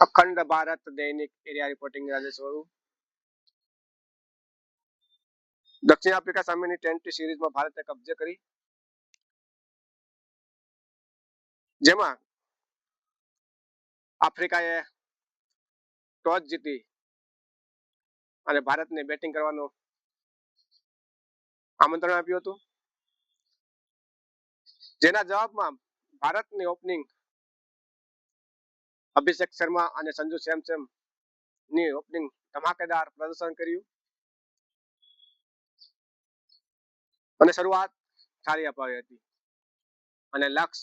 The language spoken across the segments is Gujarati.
અખંડ ભારત દૈનિક એરિયા રિપોર્ટિંગ રાજેશ વરુ દક્ષિણ આફ્રિકા સામેની ટેન્ટી સિરીઝમાં ભારતે કબજે કરી. જેમાં આફ્રિકાએ ટોસ જીતી અને ભારતને બેટિંગ કરવાનું આમંત્રણ આપ્યું હતું. જેના જવાબમાં ભારતની ઓપનિંગ અભિષેક શર્મા અને સંજુ સેમસેમની ઓપનિંગ ધમાકેદાર પ્રદર્શન કર્યું. અને શરૂઆત સારી અપાવી હતી. અને લક્ષ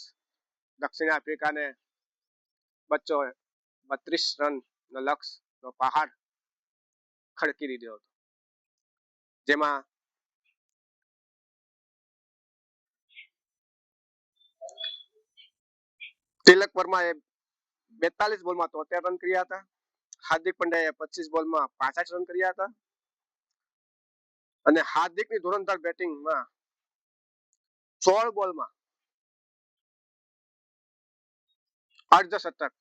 દક્ષિણ આફ્રિકાને બચ્ચો બત્રીસ રન લક્ષનો પહાડ ખડકી દીધો હતો. જેમાં તિલક વર્માએ બેતાલીસ બોલમાં તોતેર રન કર્યા હતા. હાર્દિક પંડ્યાએ પચીસ બોલમાં પાસઠ રન કર્યા હતા. અને હાર્દિકની ધોરણધાર બેટિંગમાં સોળ બોલમાં અર્ધશતક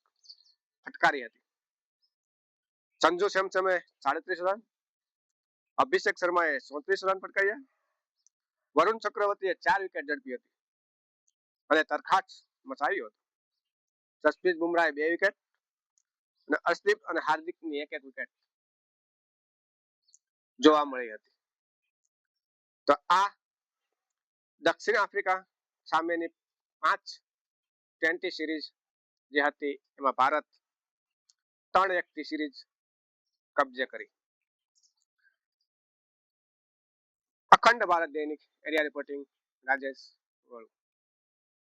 ફટકારી હતી. સંજુ સેમસમે સાડત્રીસ રન અભિષેક શર્માએ ચોત્રીસ રન ફટકાર્યા. વરુણ ચક્રવર્તીએ ચાર વિકેટ ઝડપી હતી. અને તરખાટ મચાવ્યો હતો. જસપ્રીત બુમરાહે બે વિકેટ અને અર્શદીપ અને હાર્દિકની એક એક વિકેટ જોવા મળી હતી. તો આ દક્ષિણ આફ્રિકા સામેની પાંચ ટ્વેન્ટી સિરીઝ જે હતી એમાં ભારત ત્રણ એકથી સિરીઝ કબજે કરી. અખંડ ભારત દૈનિક એરિયા રિપોર્ટિંગ રાજેશ વળુ